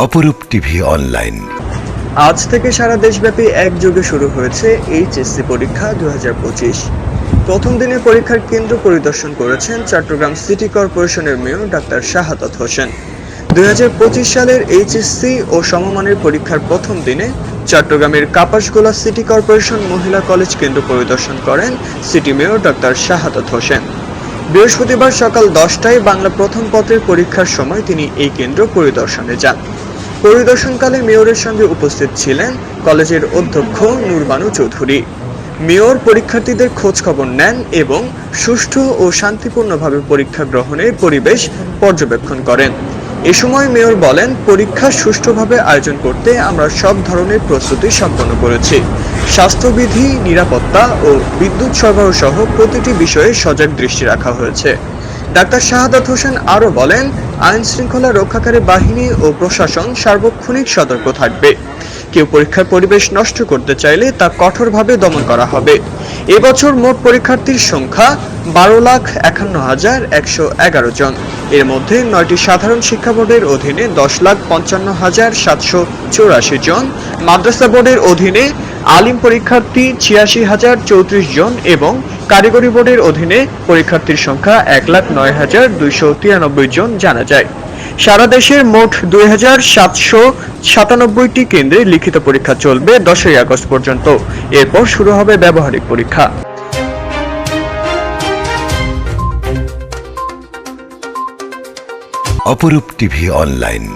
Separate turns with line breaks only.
অপরূপ TV online.
আজ থেকে সারা দেশব্যাপী একযোগে শুরু হয়েছে এইচএসসি পরীক্ষা দু প্রথম দিনের পরীক্ষার কেন্দ্র পরিদর্শন করেছেন চট্টগ্রাম সিটি কর্পোরেশনের মেয়র ডাক্তার শাহাদত হোসেন। দুই সালের এইচএসসি ও সমমানের পরীক্ষার প্রথম দিনে চট্টগ্রামের কাপাসগোলা সিটি কর্পোরেশন মহিলা কলেজ কেন্দ্র পরিদর্শন করেন city mayor doctor Shahadat Hossain. বৃহস্পতিবার সকাল দশটায় বাংলা প্রথম পত্রের পরীক্ষার সময় তিনি এই কেন্দ্র পরিদর্শনে যান। পরিদর্শনকালে মেয়রের সঙ্গে উপস্থিত ছিলেন কলেজের অধ্যক্ষ নুরবানু চৌধুরী। মেয়র পরীক্ষার্থীদের খোঁজ খবর নেন এবং সুষ্ঠু ও শান্তিপূর্ণভাবে পরীক্ষা গ্রহণের পরিবেশ পর্যবেক্ষণ করেন। এ সময় মেয়র বলেন, পরীক্ষা সুষ্ঠুভাবে আয়োজন করতে আমরা সব ধরনের প্রস্তুতি সম্পন্ন করেছি। স্বাস্থ্যবিধি, নিরাপত্তা ও বিদ্যুৎ সরবরাহ সহ প্রতিটি বিষয়ে সজাগ দৃষ্টি রাখা হয়েছে। ডাক্তার শাহাদাত হোসেন আরও বলেন, আইন শৃঙ্খলা রক্ষাকারী বাহিনী ও প্রশাসন সার্বক্ষণিক সতর্ক থাকবে। কেউ পরীক্ষার পরিবেশ নষ্ট করতে চাইলে তা কঠোরভাবে দমন করা হবে। এবছর মোট পরীক্ষার্থীর সংখ্যা বারো লাখ একান্ন হাজার একশো এগারো জন। এর মধ্যে নয়টি সাধারণ শিক্ষা বোর্ডের অধীনে দশ লাখ পঞ্চান্ন হাজার সাতশো চৌরাশি জন মাদ্রাসা বোর্ডের অধীনে আলিম পরীক্ষার্থী ছিয়াশি হাজার চৌত্রিশ জন এবং কারিগরি বোর্ডের অধীনে পরীক্ষার্থীর সংখ্যা এক লাখ নয় হাজার দুইশো তিরানব্বই জন জানা যায়। সারা দেশের মোট দুই হাজার সাতশো সাতানব্বইটি কেন্দ্রে লিখিত পরীক্ষা চলবে দশই আগস্ট পর্যন্ত। এরপর শুরু হবে ব্যবহারিক পরীক্ষা।
অপরূপ টিভি অনলাইন।